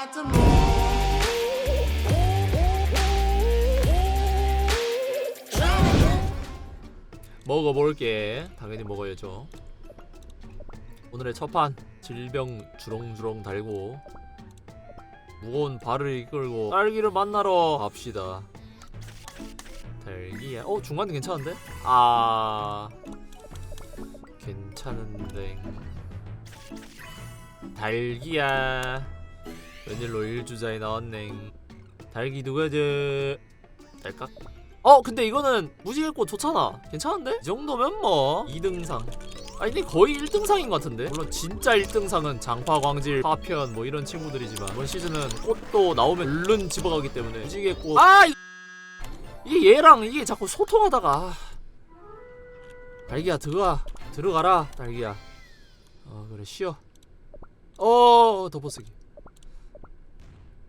got to move. 먹어볼게. 당연히 먹어야죠. 오늘의 첫판 질병 주렁주렁 달고 무거운 발을 이끌고 딸기를 만나러 갑시다. 딸기야. 어 중간은 괜찮은데? 아 괜찮은데. 달기야 웬일로 일주자에 나왔네. 달기 누구지 딸깍? 어 근데 이거는 무지개꽃 좋잖아. 괜찮은데? 이 정도면 뭐. 2등상. 아니 근데 거의 1등상인 것 같은데? 물론 진짜 1등상은 장파 광질 파편 뭐 이런 친구들이지만 이번 시즌은 꽃도 나오면 얼른 집어가기 때문에 무지개꽃. 아 이- 이게 얘랑 이게 자꾸 소통하다가. 아. 딸기야 들어가 들어가라 딸기야. 어 그래 쉬어. 어 덮어쓰기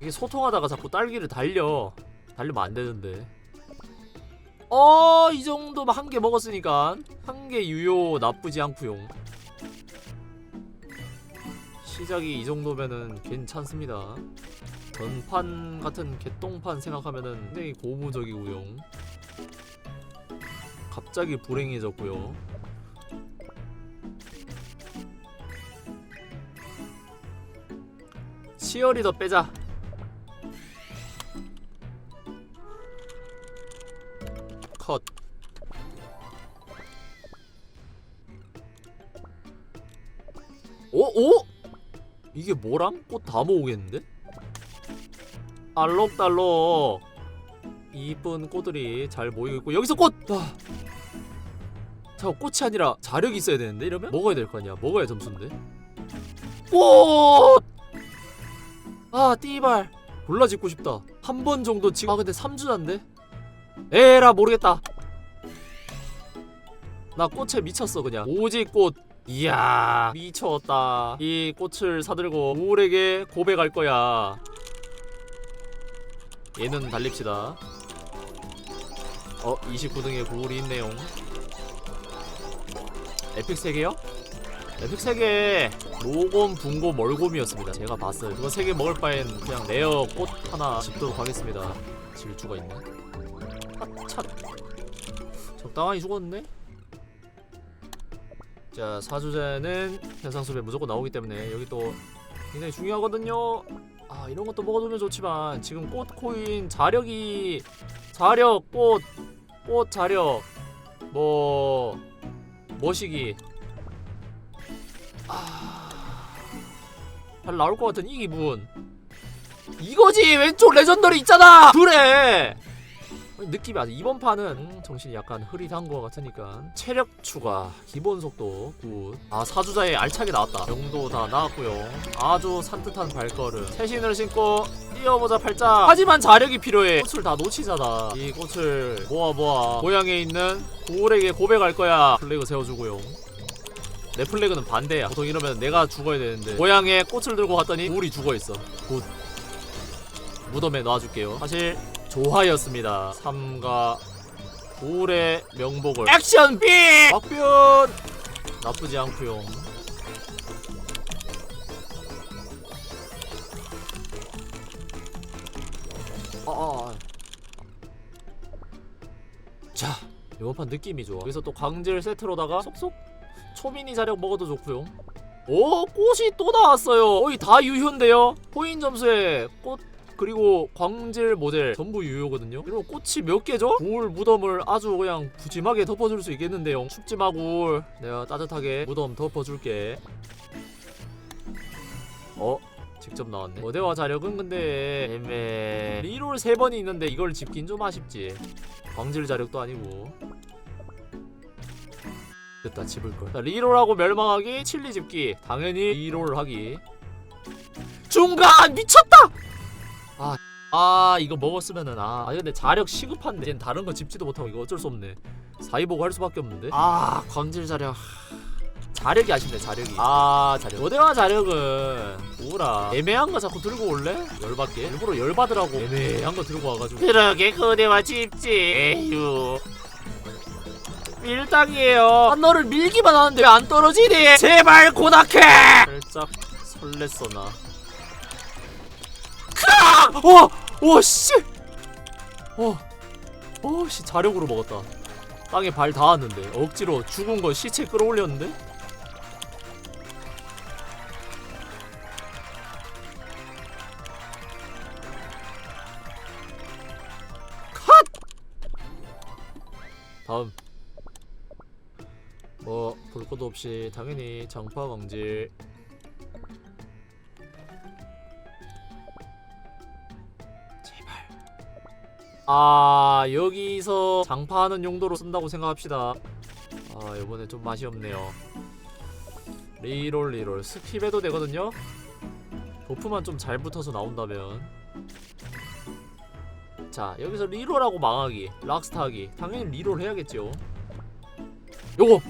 이게 소통하다가 자꾸 딸기를 달려 달리면 안 되는데 어, 이 정도면 한개 먹었으니까 한 개 유효 나쁘지 않고요. 시작이 이 정도면은 괜찮습니다. 전판 같은 개똥판 생각하면은 굉장히 고무적이고요. 갑자기 불행해졌고요. 치어리더 빼자. 이게 뭐람? 꽃 다 모으겠는데? 알록달록 이쁜 꽃들이 잘 모이고 있고 여기서 꽃! 아. 자 꽃이 아니라 자력이 있어야 되는데 이러면? 먹어야 될 거 아니야 먹어야 점수인데 꽃! 아 띠발 골라 짓고 싶다 한 번 정도 지금 아 근데 3주자인데? 에라 모르겠다 나 꽃에 미쳤어 그냥 오직 꽃 이야 미쳤다. 이 꽃을 사들고 우울에게 고백할 거야. 얘는 달립시다. 어 29등에 구울이 있네요. 에픽 3개요? 에픽 3개 로곰, 붕곰, 멀곰이었습니다. 제가 봤어요. 그거 3개 먹을 바엔 그냥 레어 꽃 하나 집도록 하겠습니다. 질주가 있네 찻 적당히 죽었네 자 사주제는 현상수배 무조건 나오기 때문에 여기 또 굉장히 중요하거든요. 아 이런 것도 먹어두면 좋지만 지금 꽃 코인 자력이 자력 꽃 꽃 자력 뭐 머시기. 아 잘 나올 것 같은 이 기분. 이거지! 왼쪽 레전더리 있잖아! 그래 느낌이 아주 이번 판은 음, 정신이 약간 흐릿한 것 같으니까. 체력 추가 기본 속도 굿아 사주자에 알차게 나왔다. 명도 다 나왔고요. 아주 산뜻한 발걸음. 새신을 신고 뛰어보자 팔자 하지만 자력이 필요해. 꽃을 다 놓치잖아 이 꽃을 모아 모아 고향에 있는 고울에게 고백할 거야. 플래그 세워주고요. 내 플래그는 반대야. 보통 이러면 내가 죽어야 되는데. 고향에 꽃을 들고 갔더니 고울이 죽어있어. 굿. 무덤에 놔줄게요. 사실 조화였습니다. 삼가 고울의 명복을 액션 B 박변 나쁘지 않고요. 아, 아, 아. 자 이번 판 느낌이 좋아. 여기서 또 광질 세트로다가 속속 초미니 자력 먹어도 좋고요. 오 꽃이 또 나왔어요. 거의 다 유효인데요. 포인 점수에 꽃 그리고 광질 모델 전부 유효거든요. 그리고 꽃이 몇 개죠? 굴 무덤을 아주 그냥 푸짐하게 덮어줄 수 있겠는데요. 춥지 마굴. 내가 따뜻하게 무덤 덮어줄게. 어? 직접 나왔네. 거대와 자력은 근데 애매. 리롤 세 번이 있는데 이걸 집긴 좀 아쉽지. 광질 자력도 아니고. 됐다 집을 걸. 자, 리롤하고 멸망하기, 칠리 집기. 당연히 리롤 하기. 중간 미쳤다. 아, 아 이거 먹었으면은 아, 아 근데 자력 시급한데. 쟤는 다른 거 집지도 못하고 이거 어쩔 수 없네. 사이보고 할 수밖에 없는데. 아 광질 자력. 자력이 아쉽네 자력이. 아 자력. 거대화 자력은 뭐라? 애매한 거 자꾸 들고 올래? 열받게? 일부러 열받으라고 애매한 거 들고 와가지고. 그러게 거대화 집지. 에휴. 밀당이에요. 아, 너를 밀기만 하는데 왜 안 떨어지니? 제발 고닥해. 살짝 설렜어 나 와! 와 씨! 어. 어, 씨 자력으로 먹었다. 땅에 발 닿았는데 억지로 죽은 거 시체 끌어올렸는데? 컷! 다음 뭐 볼 것도 없이 당연히 장파 광질 아 여기서 장파하는 용도로 쓴다고 생각합시다. 아 이번에 좀 맛이 없네요. 리롤 리롤. 스킵해도 되거든요? 버프만 좀 잘 붙어서 나온다면. 자 여기서 리롤하고 망하기. 락스타하기. 당연히 리롤 해야겠죠 요거!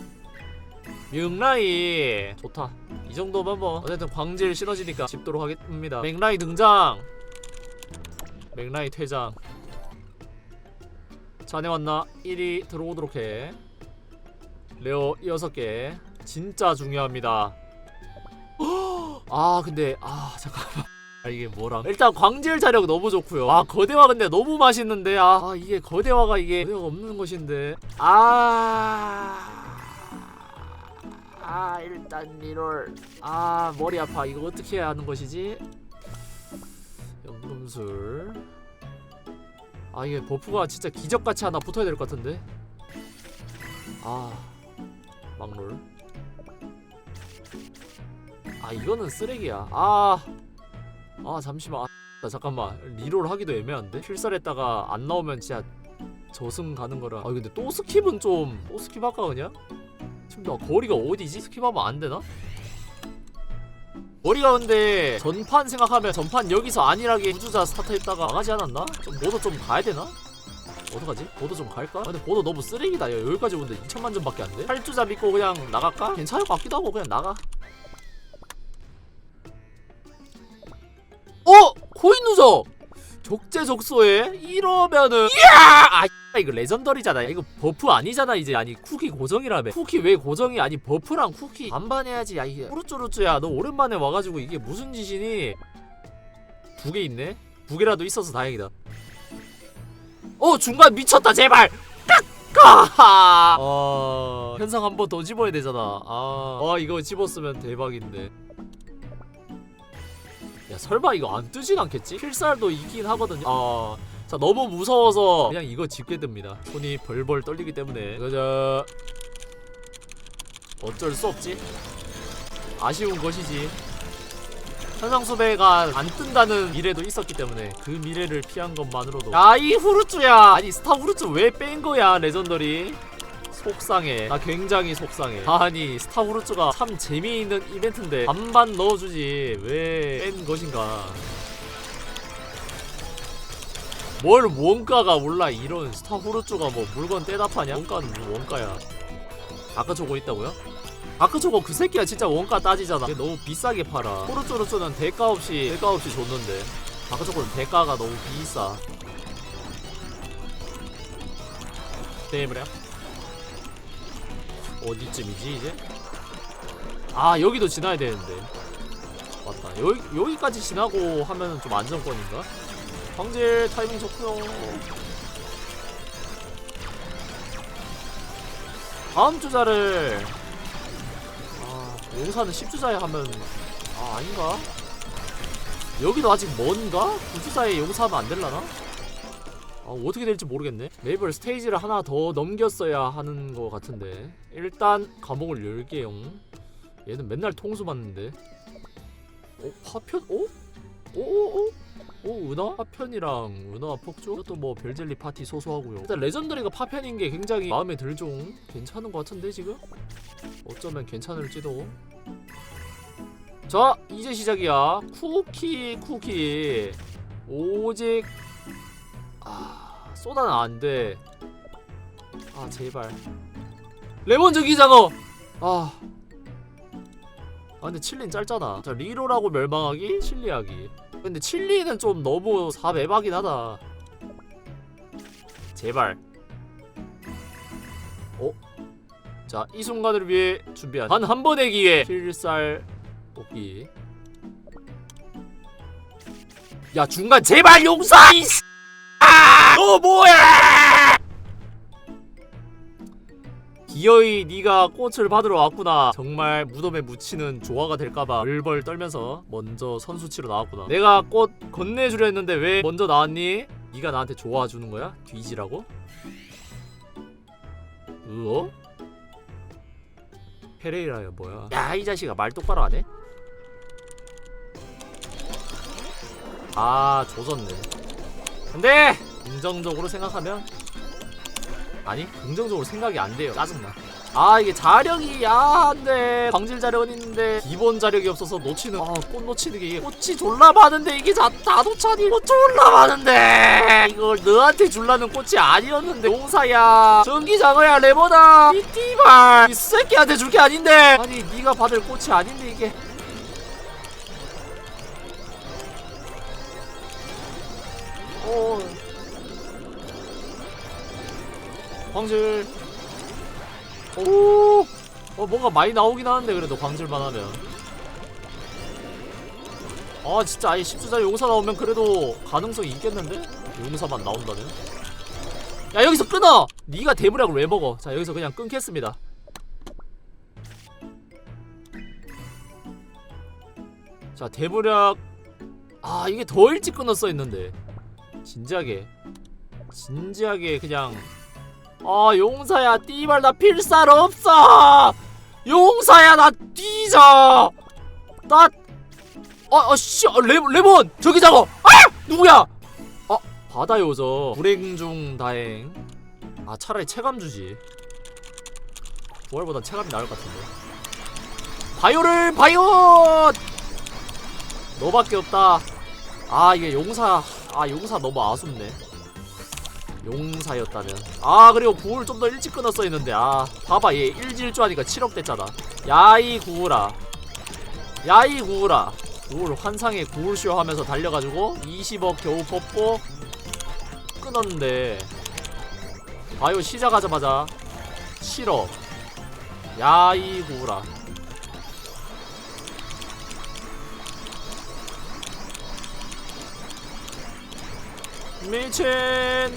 맥라이! 좋다. 이 정도면 뭐 어쨌든 광질 시너지니까 집도록 하겠습니다. 맥라이 등장! 맥라이 퇴장 자네 왔나 1위 들어오도록 해. 레어 6개. 진짜 중요합니다. 아 근데 아 잠깐만. 아 이게 뭐랑 일단 광질 자력 너무 좋고요. 아 거대화 근데 너무 맛있는데 아, 아 이게 거대화가 이게 거대화가 없는 것인데. 아... 아 일단 리롤. 아 머리 아파. 이거 어떻게 해야 하는 것이지? 연금술 아 이게 버프가 진짜 기적같이 하나 붙어야 될 것 같은데? 아 막롤. 아 이거는 쓰레기야. 아, 아 잠시만. 아, 나 잠깐만. 리롤 하기도 애매한데? 필살했다가 안 나오면 진짜 저승 가는 거라. 아 근데 또 스킵은 좀또 스킵 할까 그냥? 지금 나 거리가 어디지? 스킵하면 안 되나? 거리가 근데 전판 생각하면 전판 여기서 안일하게 우주자 스타트 했다가 망하지 않았나? 좀 보도 좀 가야 되나? 어떡하지? 보도 좀 갈까? 아, 근데 보도 너무 쓰레기다 야, 여기까지 오는데 2천만 점밖에 안 돼? 8주자 믿고 그냥 나갈까? 괜찮을 것 같기도 하고 그냥 나가 어! 코인 누적! 적재적소에 이러면은 이야! 아 이거 레전더리잖아. 이거 버프 아니잖아 이제. 아니 쿠키 고정이라며. 쿠키 왜 고정이? 아니 버프랑 쿠키 반반 해야지. 야 이게 후루쭈루쭈야 너 오랜만에 와가지고 이게 무슨 짓이니? 두 개 있네? 두 개라도 있어서 다행이다. 어 중간 미쳤다 제발! 깍까 어 현상 한 번 더 집어야 되잖아. 아, 아 이거 집었으면 대박인데. 야 설마 이거 안 뜨진 않겠지? 필살도 있긴 하거든요. 아, 자 너무 무서워서 그냥 이거 집게 됩니다. 손이 벌벌 떨리기 때문에. 그저 어쩔 수 없지. 아쉬운 것이지. 현상수배가 안 뜬다는 미래도 있었기 때문에 그 미래를 피한 것만으로도. 야 이 후르츠야! 아니 스타 후르츠 왜뺀 거야 레전더리 속상해. 나 굉장히 속상해. 아니 스타 후르츠가 참 재미있는 이벤트인데 반반 넣어주지. 왜 뺀 것인가. 뭘 원가가 올라 이런 스타 후르츠가 뭐 물건 떼다 파냐? 원가는 무슨 원가야. 아까 저거 있다고요? 아까 저거 그 새끼야 진짜 원가 따지잖아. 걔 너무 비싸게 팔아. 후르츠루츠는 대가 없이 대가 없이 줬는데. 아까 저거는 대가가 너무 비싸. 때문에 어디쯤이지 이제? 아 여기도 지나야 되는데 맞다 여기, 여기까지 지나고 하면 좀 안정권인가? 광질 타이밍 좋구요 다음 주자를 아 용사는 10주자에 하면 아 아닌가? 여기도 아직 먼가? 9주자에 용사하면 안 될라나? 아, 어떻게 될지 모르겠네. 매블 스테이지를 하나 더 넘겼어야 하는 것 같은데. 일단 감옥을 열게요. 얘는 맨날 통수 맞는데. 어 파편? 어? 오오오? 오 은하? 파편이랑 은하 폭주? 이것도 뭐 별젤리 파티 소소하고요. 일단 레전더리가 파편인 게 굉장히 마음에 들죠. 괜찮은 것 같은데 지금? 어쩌면 괜찮을지도. 자 이제 시작이야. 쿠키 쿠키. 오직 아 쏟아는 안돼. 아 제발. 레몬 저기장어! 아. 아 근데 칠리는 짧잖아 자 리로라고 멸망하기 칠리하기. 근데 칠리는 좀 너무 사매박이긴 하다. 제발. 어? 자 이 순간을 위해 준비한 단 한 번의 기회. 필살 뽑기. 야 중간 제발 용사 이씨 아! 너 뭐야 기어이 네가 꽃을 받으러 왔구나 정말 무덤에 묻히는 조화가 될까봐 벌벌 떨면서 먼저 선수치로 나왔구나 내가 꽃 건네주려 했는데 왜 먼저 나왔니? 네가 나한테 좋아주는 거야? 뒤지라고? 으어? 페레이라야 뭐야 야 이 자식아 말 똑바로 안 해? 아 조졌네 근데 긍정적으로 생각하면 아니 긍정적으로 생각이 안 돼요. 짜증나. 아 이게 자력이 야한데 광질 자력은 있는데 기본 자력이 없어서 놓치는 아꽃 놓치는 게 꽃이 졸라 많은데 이게 다, 다 놓자니? 꽃 졸라 많은데! 이걸 너한테 줄라는 꽃이 아니었는데 용사야. 전기장어야 레모나 이 띠발. 이 새끼한테 줄 게 아닌데. 아니 네가 받을 꽃이 아닌데 이게. 어 광질 오, 어 뭔가 많이 나오긴 하는데 그래도 광질만 하면. 아 진짜 아예 10주짜리 용사 나오면 그래도 가능성이 있겠는데? 용사만 나온다면? 야 여기서 끊어! 네가 대무력을 왜 먹어? 자 여기서 그냥 끊겠습니다. 자 대무력 아 이게 더 일찍 끊었어 했는데. 진지하게. 진지하게 그냥 아 용사야 띠발 나 필살 없어 용사야 나 뒤져 나 아, 아, 씨, 아, 레, 레몬! 저기 잡아! 아! 누구야! 아, 바다 요저. 불행 중 다행. 아, 차라리 체감 주지. 부활보단 체감이 나을 것 같은데. 바이오를, 바이오! 너밖에 없다. 아, 이게 용사. 아, 용사 너무 아쉽네. 용사였다면. 아, 그리고 구울 좀 더 일찍 끊었어 했는데. 아, 봐봐. 얘 일질주 하니까 7억 됐잖아. 야이 구우라. 야이 구우라. 구울 환상의 구울쇼 하면서 달려가지고 20억 겨우 뽑고 끊었는데 바이오 시작하자마자 7억 야이 구우라 미친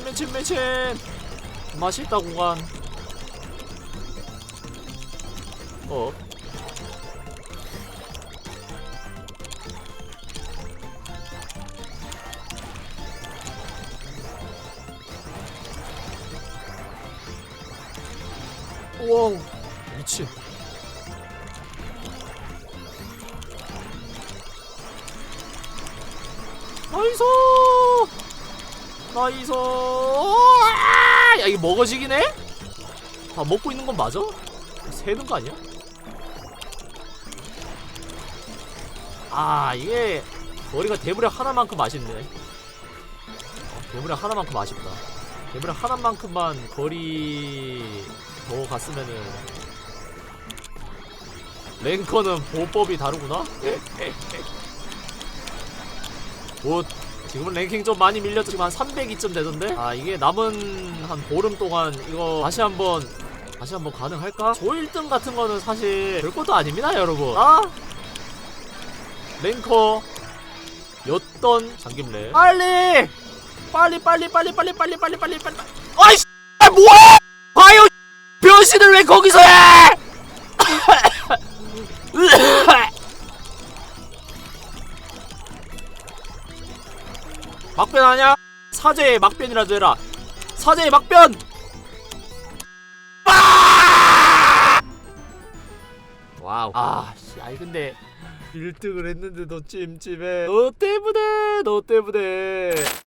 미친 미친. 맛있다 구간. 어. 와우 미친 나이스 아! 야 이게 먹어지긴 해? 다 먹고 있는 건 맞아? 새는 거 아니야? 아 이게 머리가 대무력 하나만큼 아쉽네 어, 대무력 하나만큼 아쉽다 대무력 하나만큼만 거리 더 갔으면은 랭커는 보법이 다르구나? 굿 지금은 랭킹 좀 많이 한 302점 되던데 아 이게 남은 한 보름 동안 이거 다시 한번 다시 한번 가능할까? 조 1등 같은 거는 사실 별것도 아닙니다 여러분 아? 랭커 였던 장김래 빨리! 빨리 빨리 빨리 빨리 빨리 빨리 빨리 빨리 아이씨 뭐야! 과연 변신을 왜 거기서 해! 막변 하냐? 사제의 막변이라도 해라. 사제의 막변. 아! 와우. 아, 씨, 아이 근데 1등을 했는데 너 찜찜해. 너 때문에, 너 때문에.